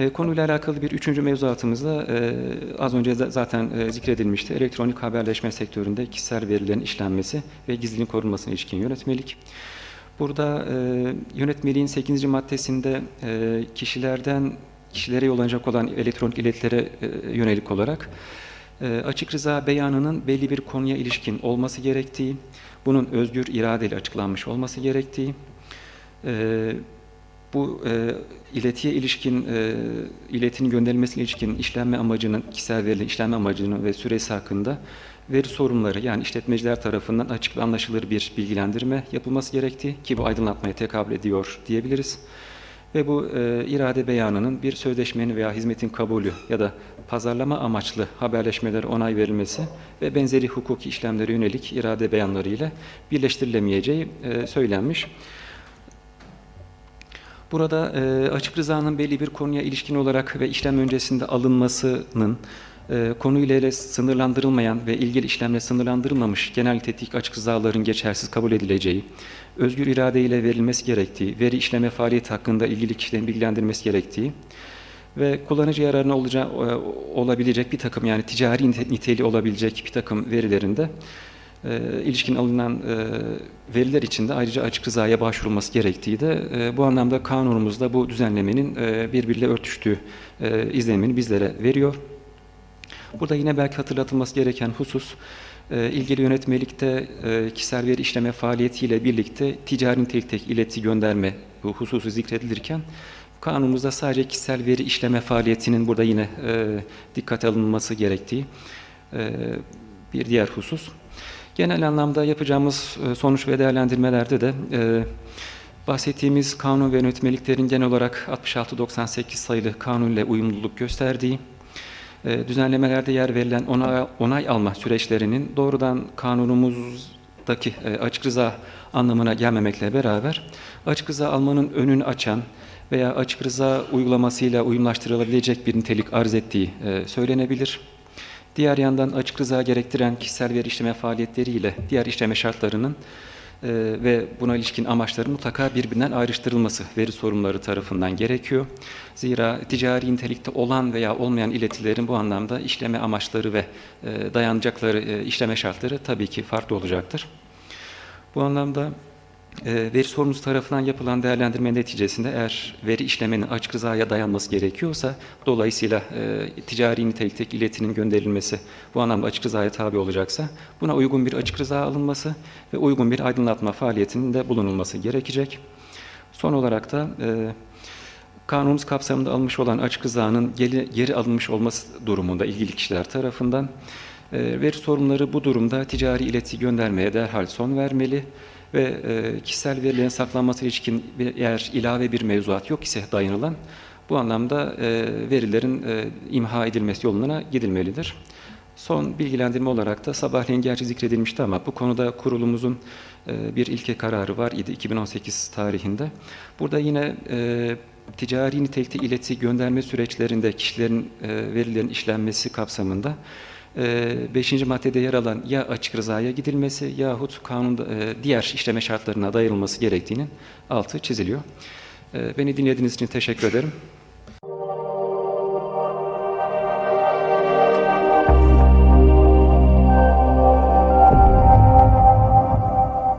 E, konuyla alakalı bir üçüncü mevzuatımızda e, az önce zaten e, zikredilmişti. Elektronik haberleşme sektöründe kişisel verilerin işlenmesi ve gizliliğin korunmasına ilişkin yönetmelik. Burada e, yönetmeliğin 8. maddesinde e, kişilerden kişilere yollanacak olan elektronik iletilere e, yönelik olarak e, açık rıza beyanının belli bir konuya ilişkin olması gerektiği, bunun özgür iradeyle açıklanmış olması gerektiği, e, bu e, iletiye ilişkin, e, iletinin gönderilmesine ilişkin işlenme amacının, kişisel verilerin işlenme amacının ve süresi hakkında veri sorunları yani işletmeciler tarafından açık ve anlaşılır bir bilgilendirme yapılması gerektiği ki bu aydınlatmaya tekabül ediyor diyebiliriz. Ve bu e, irade beyanının bir sözleşmenin veya hizmetin kabulü ya da pazarlama amaçlı haberleşmelere onay verilmesi ve benzeri hukuki işlemlere yönelik irade beyanları ile birleştirilemeyeceği e, söylenmiş. Burada e, açık rızanın belli bir konuya ilişkin olarak ve işlem öncesinde alınmasının e, konuyla sınırlandırılmayan ve ilgili işlemle sınırlandırılmamış genel tetkik açık rızaların geçersiz kabul edileceği, özgür irade ile verilmesi gerektiği, veri işleme faaliyeti hakkında ilgili kişilerin bilgilendirmesi gerektiği ve kullanıcı yararına olacağı, e, olabilecek bir takım yani ticari nite- niteliği olabilecek bir takım verilerinde e, ilişkin alınan e, veriler için de ayrıca açık rızaya başvurulması gerektiği de e, bu anlamda kanunumuzda bu düzenlemenin e, birbiriyle örtüştüğü e, izlenimini bizlere veriyor. Burada yine belki hatırlatılması gereken husus, e, ilgili yönetmelikte e, kişisel veri işleme faaliyetiyle birlikte ticari nitelikteki ileti gönderme bu hususu zikredilirken, kanunumuzda sadece kişisel veri işleme faaliyetinin burada yine e, dikkate alınması gerektiği bir diğer husus. Genel anlamda yapacağımız e, sonuç ve değerlendirmelerde de e, bahsettiğimiz kanun ve yönetmeliklerin genel olarak 66-98 sayılı kanun ile uyumluluk gösterdiği, e, düzenlemelerde yer verilen onay, onay alma süreçlerinin doğrudan kanunumuzdaki açık rıza anlamına gelmemekle beraber açık rıza almanın önünü açan veya açık rıza uygulamasıyla uyumlaştırılabilecek bir nitelik arz ettiği söylenebilir. Diğer yandan açık rıza gerektiren kişisel veri işleme faaliyetleriyle diğer işleme şartlarının e, ve buna ilişkin amaçların mutlaka birbirinden ayrıştırılması veri sorumluları tarafından gerekiyor. Zira ticari nitelikte olan veya olmayan iletilerin bu anlamda işleme amaçları ve e, dayanacakları e, işleme şartları tabii ki farklı olacaktır. Bu anlamda veri sorumlusu tarafından yapılan değerlendirme neticesinde eğer veri işlemenin açık rızaya dayanması gerekiyorsa dolayısıyla e, ticari nitelikteki iletinin gönderilmesi bu anlamda açık rızaya tabi olacaksa buna uygun bir açık rıza alınması ve uygun bir aydınlatma faaliyetinin de bulunulması gerekecek. Son olarak da e, kanunumuz kapsamında alınmış olan açık rızanın geri, geri alınmış olması durumunda ilgili kişiler tarafından veri sorumluları bu durumda ticari ileti göndermeye derhal son vermeli ve e, kişisel verilerin saklanması ilişkin eğer ilave bir mevzuat yok ise dayanılan bu anlamda e, verilerin e, imha edilmesi yoluna gidilmelidir. Son bilgilendirme olarak da sabahleyin gerçi zikredilmişti ama bu konuda kurulumuzun bir ilke kararı var idi 2018 tarihinde. Burada yine ticari nitelikte ileti gönderme süreçlerinde kişilerin verilerin işlenmesi kapsamında 5. maddede yer alan ya açık rızaya gidilmesi yahut kanunda e, diğer işleme şartlarına dayanılması gerektiğinin altı çiziliyor. E, Beni dinlediğiniz için teşekkür ederim.